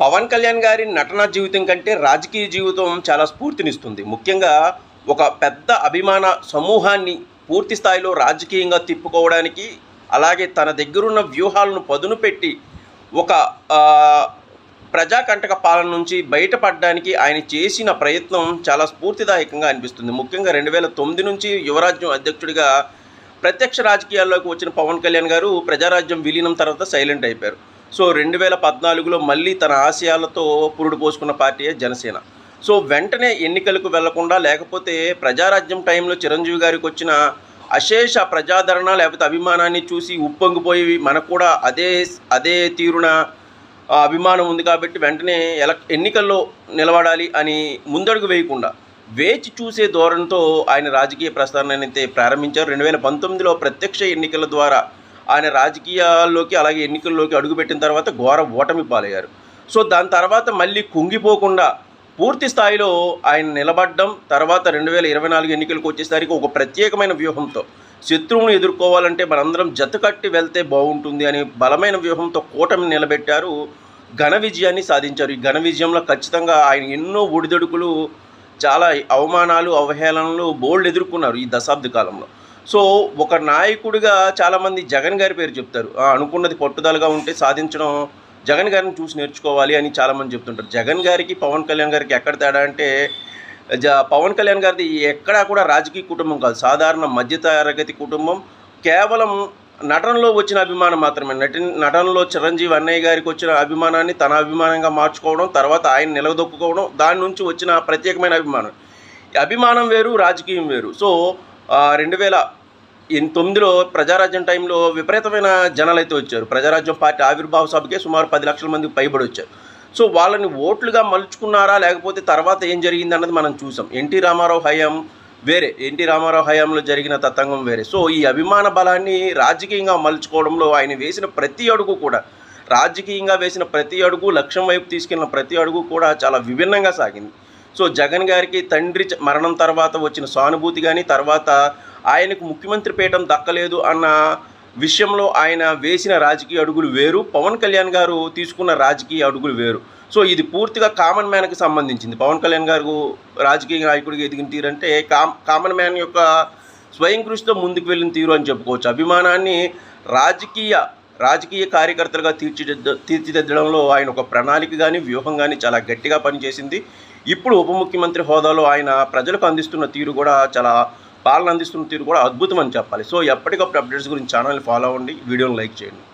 పవన్ కళ్యాణ్ గారి నటనా జీవితం కంటే రాజకీయ జీవితం చాలా స్ఫూర్తినిస్తుంది. ముఖ్యంగా ఒక పెద్ద అభిమాన సమూహాన్ని పూర్తి స్థాయిలో రాజకీయంగా తిప్పుకోవడానికి అలాగే తన దగ్గరున్న వ్యూహాలను పదును పెట్టి ఒక ప్రజాకంటక పాలన నుంచి బయటపడడానికి ఆయన చేసిన ప్రయత్నం చాలా స్ఫూర్తిదాయకంగా అనిపిస్తుంది. ముఖ్యంగా రెండు వేల తొమ్మిది నుంచి యువరాజ్యం అధ్యక్షుడిగా ప్రత్యక్ష రాజకీయాల్లోకి వచ్చిన పవన్ కళ్యాణ్ గారు ప్రజారాజ్యం విలీనం తర్వాత సైలెంట్ అయిపోయారు. సో రెండు వేల పద్నాలుగులో మళ్ళీ తన ఆశయాలతో పురుడు పోసుకున్న పార్టీయే జనసేన. సో వెంటనే ఎన్నికలకు వెళ్ళకుండా లేకపోతే ప్రజారాజ్యం టైంలో చిరంజీవి గారికి వచ్చిన అశేష ప్రజాదరణ లేకపోతే అభిమానాన్ని చూసి ఉప్పొంగిపోయి మనకు కూడా అదే అదే తీరున అభిమానం ఉంది కాబట్టి వెంటనే ఎల ఎన్నికల్లో నిలబడాలి అని ముందడుగు వేయకుండా వేచి చూసే ధోరణితో ఆయన రాజకీయ ప్రస్థానాన్ని అయితే ప్రారంభించారు. రెండు వేల పంతొమ్మిదిలో ప్రత్యక్ష ఎన్నికల ద్వారా ఆయన రాజకీయాల్లోకి అలాగే ఎన్నికల్లోకి అడుగుపెట్టిన తర్వాత ఘోర ఓటమి పాలయ్యారు. సో దాని తర్వాత మళ్ళీ కుంగిపోకుండా పూర్తి స్థాయిలో ఆయన నిలబడ్డం తర్వాత రెండు వేల ఇరవై నాలుగు ఎన్నికలకు వచ్చేసరికి ఒక ప్రత్యేకమైన వ్యూహంతో శత్రువును ఎదుర్కోవాలంటే మనందరం జతకట్టి వెళ్తే బాగుంటుంది అని బలమైన వ్యూహంతో కూటమి నిలబెట్టారు. ఘన విజయాన్ని సాధించారు. ఈ ఘన విజయంలో ఖచ్చితంగా ఆయన ఎన్నో ఒడిదొడుకులు చాలా అవమానాలు అవహేళనలు బోల్డ్ ఎదుర్కొన్నారు ఈ దశాబ్ద కాలంలో. సో ఒక నాయకుడిగా చాలామంది జగన్ గారి పేరు చెప్తారు. అనుకున్నది పట్టుదలగా ఉంటే సాధించడం జగన్ గారిని చూసి నేర్చుకోవాలి అని చాలామంది చెప్తుంటారు. జగన్ గారికి పవన్ కళ్యాణ్ గారికి ఎక్కడ తేడా అంటే జ పవన్ కళ్యాణ్ గారిది ఎక్కడా కూడా రాజకీయ కుటుంబం కాదు. సాధారణ మధ్యతరగతి కుటుంబం. కేవలం నటనలో వచ్చిన అభిమానం మాత్రమే. నటి నటనలో చిరంజీవి అన్నయ్య గారికి వచ్చిన అభిమానాన్ని తన అభిమానంగా మార్చుకోవడం తర్వాత ఆయన నిలదొక్కుకోవడం దాని నుంచి వచ్చిన ప్రత్యేకమైన అభిమానం. ఈ అభిమానం వేరు రాజకీయం వేరు. సో రెండు వేల తొమ్మిదిలో ప్రజారాజ్యం టైంలో విపరీతమైన జనాలు అయితే వచ్చారు. ప్రజారాజ్యం పార్టీ ఆవిర్భావ సభకే సుమారు పది లక్షల మంది పైబడి వచ్చారు. సో వాళ్ళని ఓట్లుగా మలుచుకున్నారా? లేకపోతే తర్వాత ఏం జరిగింది అన్నది మనం చూసాం. ఎన్టీ రామారావు హయాం వేరే. ఎన్టీ రామారావు హయాంలో జరిగిన తతంగం వేరే. సో ఈ అభిమాన బలాన్ని రాజకీయంగా మలుచుకోవడంలో ఆయన వేసిన ప్రతి అడుగు కూడా రాజకీయంగా వేసిన ప్రతి అడుగు లక్ష్యం వైపు తీసుకెళ్ళిన ప్రతి అడుగు కూడా చాలా విభిన్నంగా సాగింది. సో జగన్ గారికి తండ్రి మరణం తర్వాత వచ్చిన సానుభూతి కానీ తర్వాత ఆయనకు ముఖ్యమంత్రి పీఠం దక్కలేదు అన్న విషయంలో ఆయన వేసిన రాజకీయ అడుగులు వేరు. పవన్ కళ్యాణ్ గారు తీసుకున్న రాజకీయ అడుగులు వేరు. సో ఇది పూర్తిగా కామన్ మ్యాన్కి సంబంధించింది. పవన్ కళ్యాణ్ గారు రాజకీయ నాయకుడిగా ఎదిగిన తీరు అంటే కామ్ కామన్ మ్యాన్ యొక్క స్వయం కృషితో ముందుకు వెళ్ళిన తీరు అని చెప్పుకోవచ్చు. అభిమానాన్ని రాజకీయ రాజకీయ కార్యకర్తలుగా తీర్చిదిద్ద తీర్చిదిద్దడంలో ఆయన ఒక ప్రణాళిక కానీ వ్యూహం కానీ చాలా గట్టిగా పనిచేసింది. ఇప్పుడు ఉప ముఖ్యమంత్రి హోదాలో ఆయన ప్రజలకు అందిస్తున్న తీరు కూడా చాలా పాలన అందిస్తున్న తీరు కూడా అద్భుతం అని చెప్పాలి. సో ఎప్పటికప్పుడు అప్డేట్స్ గురించి ఛానల్ని ఫాలో అవ్వండి. వీడియోని లైక్ చేయండి.